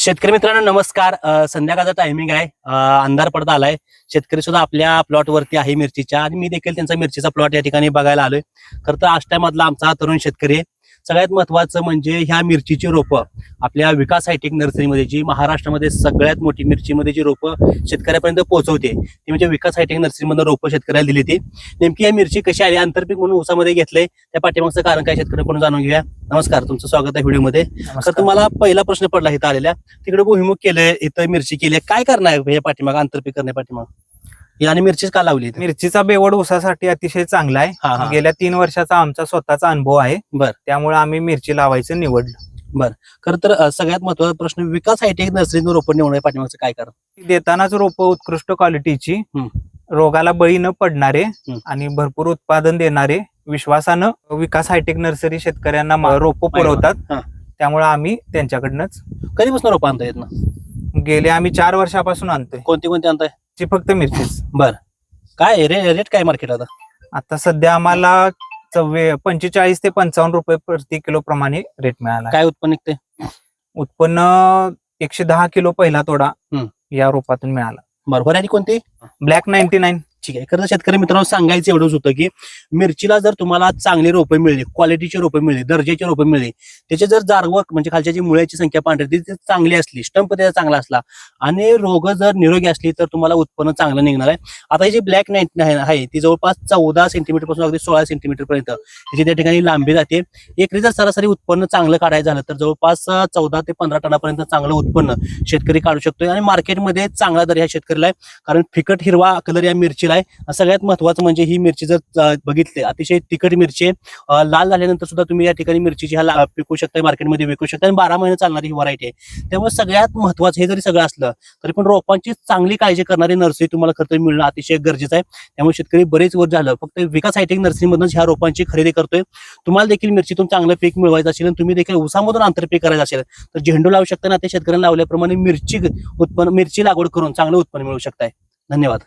शेतकरी मित्रांनो नमस्कार. संध्याकाळचा टायमिंग आहे. अंधार पडता आलाय. शेतकरी सुद्धा आपल्या प्लॉट वरती आहे मिरचीच्या. आणि मी देखील त्यांचा मिरचीचा प्लॉट या ठिकाणी बघायला आलोय. खरं तर आष्ट्यामधला आमचा तरुण शेतकरी आहे. सगळ्यात महत्वाचं म्हणजे ह्या मिरचीची रोपं. आपल्या विकास हायटेक नर्सरीमध्ये जी महाराष्ट्रामध्ये सगळ्यात मोठी मिरचीमध्ये जी रोपं शेतकऱ्यापर्यंत पोहोचवते ती म्हणजे विकास हायटेक नर्सरीमधून रोपं शेतकऱ्याला दिली ती. नेमकी ही मिरची कशी आली आंतरपीक म्हणून ऊसामध्ये घेतलंय त्या पाठीमागचं कारण काय शेतकऱ्याकडून जाणून घेऊया? नमस्कार तुमचं स्वागत आहे व्हिडिओमध्ये. तर तुम्हाला पहिला प्रश्न पडला इथं आलेल्या तिकडे भुईमुग केलंय इथं मिरची केली. काय करणार आहे पाठीमाग आंतरपीक करण्या पाठीमाग आणि मिरचीच का लावली? मिरचीचा बेवड ऊसासाठी अतिशय चांगला हा, हा. आहे गेल्या तीन वर्षाचा आमचा स्वतःचा अनुभव आहे बर. त्यामुळे आम्ही मिरची लावायचं निवडलं खरं तर अं, सगळ्यात महत्त्वाचा प्रश्न विकास हायटेक नर्सरीनं रोपण निवडण्या पाठीमागचं काय कारण देतानाच रोप उत्कृष्ट क्वालिटीची हम्म. रोगाला बळी न पडणारे. आणि भरपूर उत्पादन देणारे विश्वासानं विकास हायटेक नर्सरी शेतकऱ्यांना रोप पुरवतात हा. त्यामुळे आम्ही त्यांच्याकडनंच कधीपासून रोपं आणता येत ना गेले आम्ही चार वर्षापासून आणतोय कोणती कोणती आणताय ती फक्त मिरचीच. बर. काय रे रेट काय मार्केट आता? आता सध्या आम्हाला चव्वे पंचेचाळीस ते पंचावन्न रुपये प्रति किलो प्रमाणे रेट मिळाला आहे. काय उत्पन्न निघते उत्पन्न एकशे दहा किलो पहिला तोडा हम्म. या रोपातून मिळाला. बरोबर. आणि कोणती? Black ninety nine. ठीक आहे. खरं शेतकरी मित्रांनो सांगायचं एवढंच होतं की मिरचीला जर तुम्हाला चांगले रोपे मिळले क्वालिटीचे रोपे मिळले दर्जाचे रोपे मिळले त्याचे जर जारवक म्हणजे खालच्या जी मुळ्याची संख्या पांढरी ती चांगली असली स्टंप त्याचा चांगला असला आणि रोग जर निरोगी असली तर तुम्हाला उत्पन्न चांगलं निघणार आहे. आता ही जी ब्लॅक नाईट आहे ती जवळपास चौदा सेंटीमीटरपासून अगदी सोळा सेंटीमीटर पर्यंत त्याची त्या ठिकाणी लांबी जाते. एकरी जर सरासरी उत्पन्न चांगलं काढायचं झालं तर जवळपास चौदा ते पंधरा टनापर्यंत चांगलं उत्पन्न शेतकरी काढू शकतोय. आणि मार्केटमध्ये चांगला दर ह्या शेतकरीला आहे कारण फिकट हिरवा कलर या मिरची मिरचीला आहे सगळ्यात महत्वाचं म्हणजे ही मिरची जर बघितली अतिशय तिखट मिरची आहे लाल झाल्यानंतर सुद्धा तुम्ही या ठिकाणी मिरचीची ह्या पिकू शकता मार्केटमध्ये विकू शकता आणि बारा महिने चालणारी ही व्हरायटी आहे. त्यामुळे सगळ्यात महत्वाचं हे जरी सगळं असलं तरी पण रोपांची चांगली काळजी करणारी नर्सरी तुम्हाला खरं मिळणं अतिशय गरजेचं आहे. त्यामुळे शेतकरी बरेच वर झालं फक्त विकास हायटेक नर्सरीमधूनच ह्या रोपांची खरेदी करतोय. तुम्हाला देखील मिरचीतून चांगलं पीक मिळवायचं असेल आणि तुम्ही देखील उसामधून आंतरपीक करायचं असेल तर झेंडू लावू शकता ना ते शेतकऱ्यांना लावल्याप्रमाणे मिरची उत्पन्न मिरची लागवड करून चांगलं उत्पन्न मिळू शकताय. धन्यवाद.